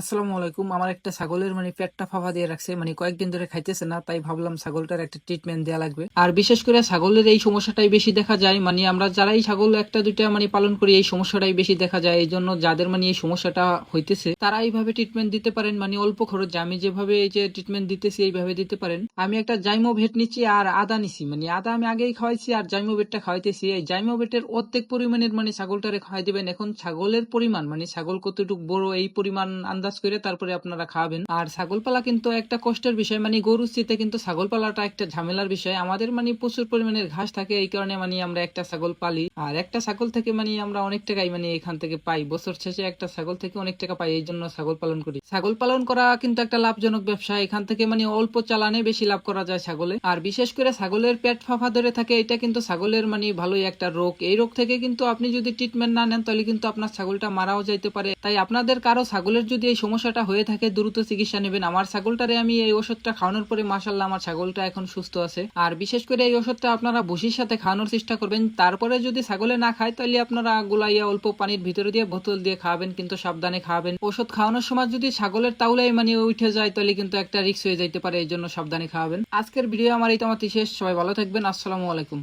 আসসালামু আলাইকুম। আমার একটা ছাগলের মানে পেটটা ফাঁপা দিয়ে রাখছে মানে কয়েকদিন ধরে খাইতেছে না, তাই ভাবলাম ছাগলটার একটা ট্রিটমেন্ট দেওয়া লাগবে। আর বিশেষ করে ছাগলের এই সমস্যাটাই বেশি দেখা যায় মানে আমরা যারাই ছাগল একটা, দুইটা মানে পালন করি, এই সমস্যাটাই বেশি দেখা যায়। এই জন্য যাদের মানে এই সমস্যাটা হইতেছে, তারা এইভাবে ট্রিটমেন্ট দিতে পারেন মানে অল্প খরচ। আমি যেভাবে এই যে ট্রিটমেন্ট দিতেছি, এইভাবে দিতে পারেন। আমি একটা জাইমো ভেট নিচ্ছি আর আদা নিছি মানে আদা আমি আগেই খাওয়াইছি আর জাইমো ভেটটা খাওয়াইতেছি। এই জাইমো ভেটের অর্ধেক পরিমাণের মানে ছাগলটারে খাওয়াই দিবেন। এখন ছাগলের পরিমাণ মানে ছাগল কতটুকু বড়, এই পরিমাণ আন্দাজ করে তারপরে আপনারা খাওয়াবেন আর ছাগল পালা কিন্তু একটা কষ্টের বিষয় মানে গরুর চিতে কিন্তু ছাগল পালাটা একটা ঝামেলার বিষয়। আমাদের মানে প্রচুর পরিমাণের ঘাস থাকে, এই কারণে মানে আমরা একটা ছাগল পালি। আর একটা ছাগল থেকে মানে আমরা অনেক টাকাই মানে এখান থেকে পাই। বছর শেষে একটা ছাগল থেকে অনেক টাকা পাই, এই জন্য ছাগল পালন করি। ছাগল পালন করা কিন্তু একটা লাভজনক ব্যবসা। এখান থেকে মানে অল্প চালানে বেশি লাভ করা যায় ছাগলে। আর বিশেষ করে ছাগলের পেট ফাঁপা ধরে থাকে, এটা কিন্তু ছাগলের মানে ভালোই একটা রোগ। এই রোগ থেকে কিন্তু আপনি যদি ট্রিটমেন্ট না নেন, তাহলে কিন্তু আপনার ছাগলটা মারাও যাইতে পারে। তাই আপনাদের কারও ছাগলের যদি এই সমস্যাটা হয়ে থাকে, দ্রুত চিকিৎসা নেবেন। আমার ছাগলটারে আমি এই ওষুধটা খাওয়ানোর পরে মাসাল্লাহ আমার ছাগলটা এখন সুস্থ আছে। আর বিশেষ করে এই ওষুধটা আপনারা ভুসির সাথে খাওয়ানোর চেষ্টা করবেন। তারপরে যদি ছাগলে না খায় তাহলে আপনারা গুলাইয়া অল্প পানির ভিতরে দিয়ে বোতল দিয়ে খাওয়াবেন, কিন্তু সাবধানে খাওয়াবেন। ওষুধ খাওয়ানোর সময় যদি ছাগলের তাউলাই মানে উঠে যায় তাহলে কিন্তু একটা রিস্ক হয়ে যাইতে পারে এই জন্য সাবধানে খাওয়াবেন। আজকের ভিডিও আমার এই তোমার শেষ। সবাই ভালো থাকবেন। আসসালামু আলাইকুম।